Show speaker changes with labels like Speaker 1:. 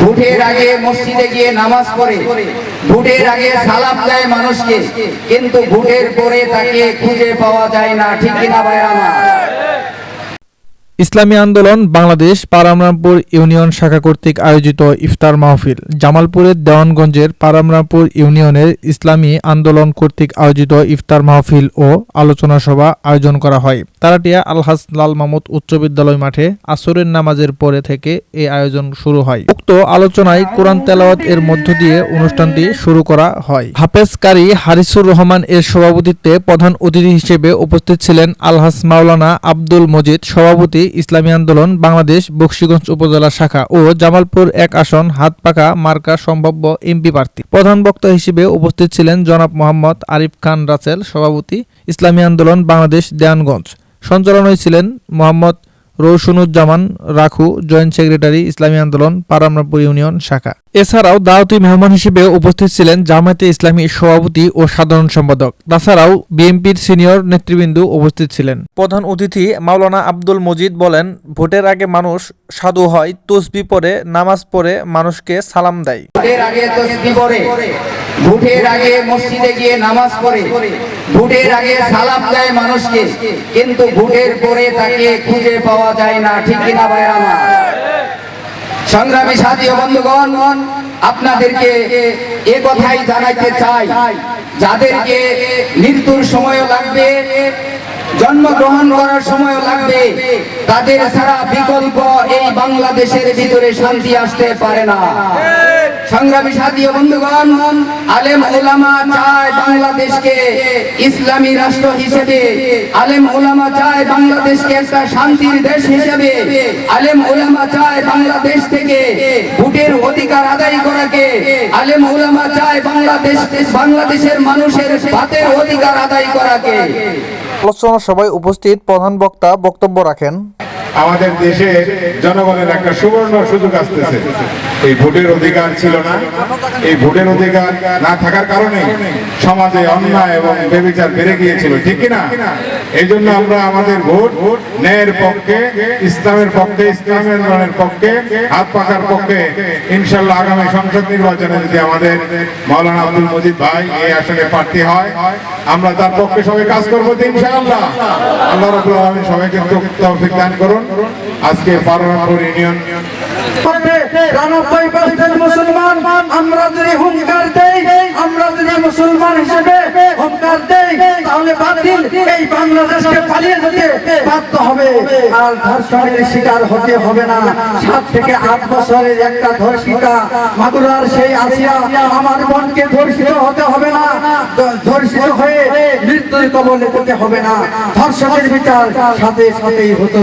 Speaker 1: ভোটের আগে মসজিদে গিয়ে নামাজ পড়ে। ভোটের আগে সালাম দেয় মানুষকে। কিন্তু ভোটের পরে তাকে খুঁজে পাওয়া যায় না। ঠিক কিনা ভাই আমার?
Speaker 2: ইসলামী আন্দোলন বাংলাদেশ পারামরামপুর ইউনিয়ন শাখা কর্তৃক আয়োজিত ইফতার মাহফিল। জামালপুরের দেওয়ানগঞ্জের পারামরামপুর ইউনিয়নের ইসলামী আন্দোলন কর্তৃক আয়োজিত ইফতার মাহফিল ও আলোচনা সভা আয়োজন করা হয়। তারাটিয়া আলহাজ লাল মাহমুদ উচ্চ বিদ্যালয় মাঠে আসরের নামাজের পরে থেকে এই আয়োজন শুরু হয়। উক্ত আলোচনায় কোরআন তেলাওয়াত এর মধ্য দিয়ে অনুষ্ঠানটি শুরু করা হয়। হাফেজ কারি হারিসুর রহমান এর সভাপতিত্বে প্রধান অতিথি হিসেবে উপস্থিত ছিলেন আলহাজ মাওলানা আব্দুল মজিদ, সভাপতি ইসলামী আন্দোলন বাংলাদেশ বক্সিগঞ্জ উপজেলা শাখা ও জামালপুর এক আসন হাতপাকা মার্কা সম্ভাব্য এমপি প্রার্থী। প্রধান বক্তা হিসেবে উপস্থিত ছিলেন জনাব মোহাম্মদ আরিফ খান রাসেল, সভাপতি, ইসলামী আন্দোলন বাংলাদেশ দেয়ানগঞ্জ। সঞ্চালনায় ছিলেন Mohammad Roshanuzzaman, Rakhu, joint secretary, Islami Andolan, পারামরাপুর union, শাখা। এছাড়াও দাওয়াতি মেহমান হিসেবে উপস্থিত ছিলেন জামায়াতে ইসলামী সভাপতি ও সাধারণ সম্পাদক। তাছাড়াও বিএনপির সিনিয়র নেতৃবৃন্দ উপস্থিত ছিলেন। প্রধান অতিথি মাওলানা আব্দুল মজিদ বলেন, ভোটের আগে মানুষ সাধু হয়, তসবি পরে নামাজ পড়ে, মানুষকে সালাম দেয়।
Speaker 1: ভোটের আগে তসবি ভোটের আগে মসজিদে গিয়ে নামাজ পড়ে, ভোটের আগে সালাম দেয় মানুষকে, কিন্তু ভোটের পরে তাকে খুঁজে পাওয়া যায় না, ঠিক কিনা ভাই আমার? সংগ্রামী সাথী বন্ধুগণ, আপনাদেরকে এ কথাই জানাইতে চাই। যাদেরকে মৃত্যুর সময় লাগবে, জন্মগ্রহণ করার সময় লাগবে, তাদের ছাড়া বিকল্প এই বাংলাদেশের ভিতরে শান্তি আসতে পারে না। সংগ্রামী সাথী বন্ধুগণ, আলেম ওলামা চায় বাংলাদেশকে ইসলামী রাষ্ট্র হিসেবে। আলেম ওলামা চায় বাংলাদেশকে একটা শান্তির দেশ হিসেবে। আলেম ওলামা চায় বাংলাদেশ থেকে ভোটের অধিকার আদায় করাকে। আলেম ওলামা চায় বাংলাদেশ, বাংলাদেশের মানুষের ভাতের অধিকার আদায় করাকে।
Speaker 2: আলোচনা সভায় উপস্থিত প্রধান বক্তা বক্তব্য রাখেন
Speaker 3: আমাদের দেশে জনগণের একটা সুবর্ণ সুযোগ আসতেছে। এই ভোটের অধিকার ছিল না। এই ভোটের অধিকার না থাকার কারণে সমাজে অন্যায় এবং বেবিচার বেড়ে গিয়েছিল, ঠিক কিনা? এই জন্য আমরা আমাদের ভোট ন্যায়ের পক্ষে, ইসলামের পক্ষে ইসলামের রণের পক্ষে, হাত পাকার পক্ষে ইনশাল্লাহ আগামী সংসদ নির্বাচনে যদি আমাদের মাওলানা আব্দুল মজিদ ভাই এই আসনে প্রার্থী হয়, আমরা তার পক্ষে সবাই কাজ করব ইনশাআল্লাহ। আল্লাহ রাব্বুল আলামিন সবাইকে তৌফিক দান করুন। আজকে পারমাপুর ইউনিয়ন।
Speaker 4: হতে একটা ধর্ষিতা মাগুরার সেই আসিয়া আমার মনকে ধর্ষিত হতে হবে না। ধর্ষিত হয়ে মৃত্যুর কবলে যেতে হবে না। ধর্ষণের বিচার সাথে সাথেই হতো।